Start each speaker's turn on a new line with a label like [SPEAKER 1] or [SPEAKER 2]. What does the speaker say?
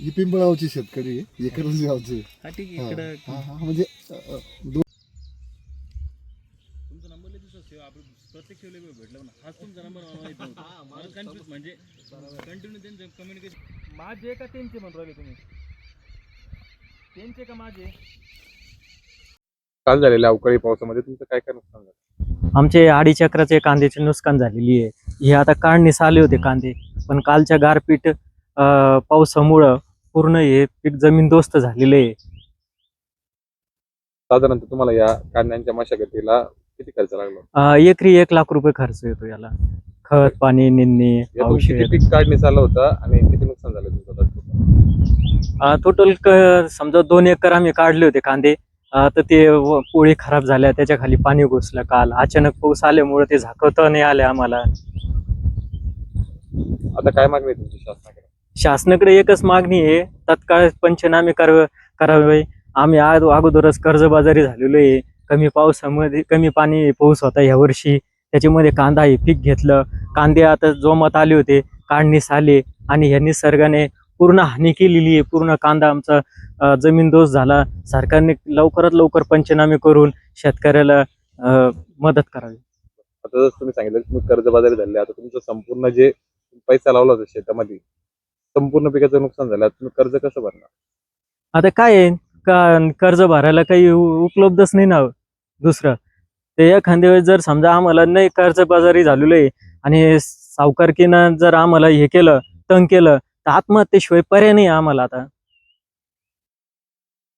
[SPEAKER 1] ही पिंपळावची शेतकरी आहे एकरच गावचे
[SPEAKER 2] हा ठीक आहे इकडं.
[SPEAKER 1] म्हणजे अ, अ, दोन
[SPEAKER 2] तुमचा नंबर लय दिवसात सेव आपण प्रत्येक सेवले भेटलो ना हाच तुमचा नंबर मला माहीत नव्हता मला कन्फ्युज म्हणजे कंटिन्यू त्यांचं कम्युनिकेशन माझे का त्यांचे म्हणून राहिले तुम्ही? त्यांचे का माझे?
[SPEAKER 3] काल झालेल्या अवकाळी पावसामध्ये तुमचं काय काय नुकसान झालं?
[SPEAKER 4] आमचे अडीच एकराचे कांद्याचे नुकसान झालेली आहे. हे आता काढणीस आले होते कांदे. पण कालच्या गारपीट पावसामुळं पूर्ण हे पीक जमीनदोस्त झालेले आहे.
[SPEAKER 3] साधारणतः तुम्हाला या कांद्यांच्या मशागतीला किती खर्च लागला?
[SPEAKER 4] अं, एकरी एक लाख रुपये खर्च येतो याला. खत पाणी निंदणी
[SPEAKER 3] यातून किती
[SPEAKER 4] औषध.
[SPEAKER 3] पीक काढणीस आलं होतं आणि किती नुकसान झालं तुमचं?
[SPEAKER 4] टोटल? समजा दोन एकर आम्ही काढले होते कांदे. अं, तर ते व- पोळी खराब झाल्या त्याच्याखाली पाणी घुसलं काल. अचानक पाऊस आल्यामुळे ते झाकवता नाही आले आम्हाला.
[SPEAKER 3] आता काय मागणी आहे तुमची शासनाकडे?
[SPEAKER 4] शासनाकडे एकच मागणी आहे. तत्काळ पंचनामे करावे करावे. आम्ही आज अगोदरच कर्जबाजारी झालेलो आहे. कमी पावसामध्ये कमी पाणी पाऊस होता ह्या वर्षी. त्याच्यामध्ये कांदा हे पीक घेतलं. कांदे आता जोमात आले होते. काढणीस आले आणि ह्या निसर्गाने पूर्ण हानी केलेली आहे. पूर्ण कांदा आमचा अं, जमीनदोस्त झाला. सरकारने लवकरात लवकर पंचनामे करून शेतकऱ्याला मदत करावी.
[SPEAKER 3] आता जसं तुम्ही सांगितलं तुम्ही कर्जबाजारी झाले. आता तुमचं संपूर्ण जे पैसा लावला होता शेतामध्ये. संपूर्ण पिकाचं नुकसान झालं. तुम्ही कर्ज कसं भरणार?
[SPEAKER 4] आता काय आहे? का कर्ज भरायला काही उ- उपलब्धच नाही ना हो. दुसरं. ते एखाद्या वेळेस जर समजा आम्हाला नाही कर्जबाजारी झालेलो आहे आणि सावकारकीनं जर आम्हाला हे केलं तंग केलं तर आत्महत्येशिवाय पर्याय नाही आम्हाला आता.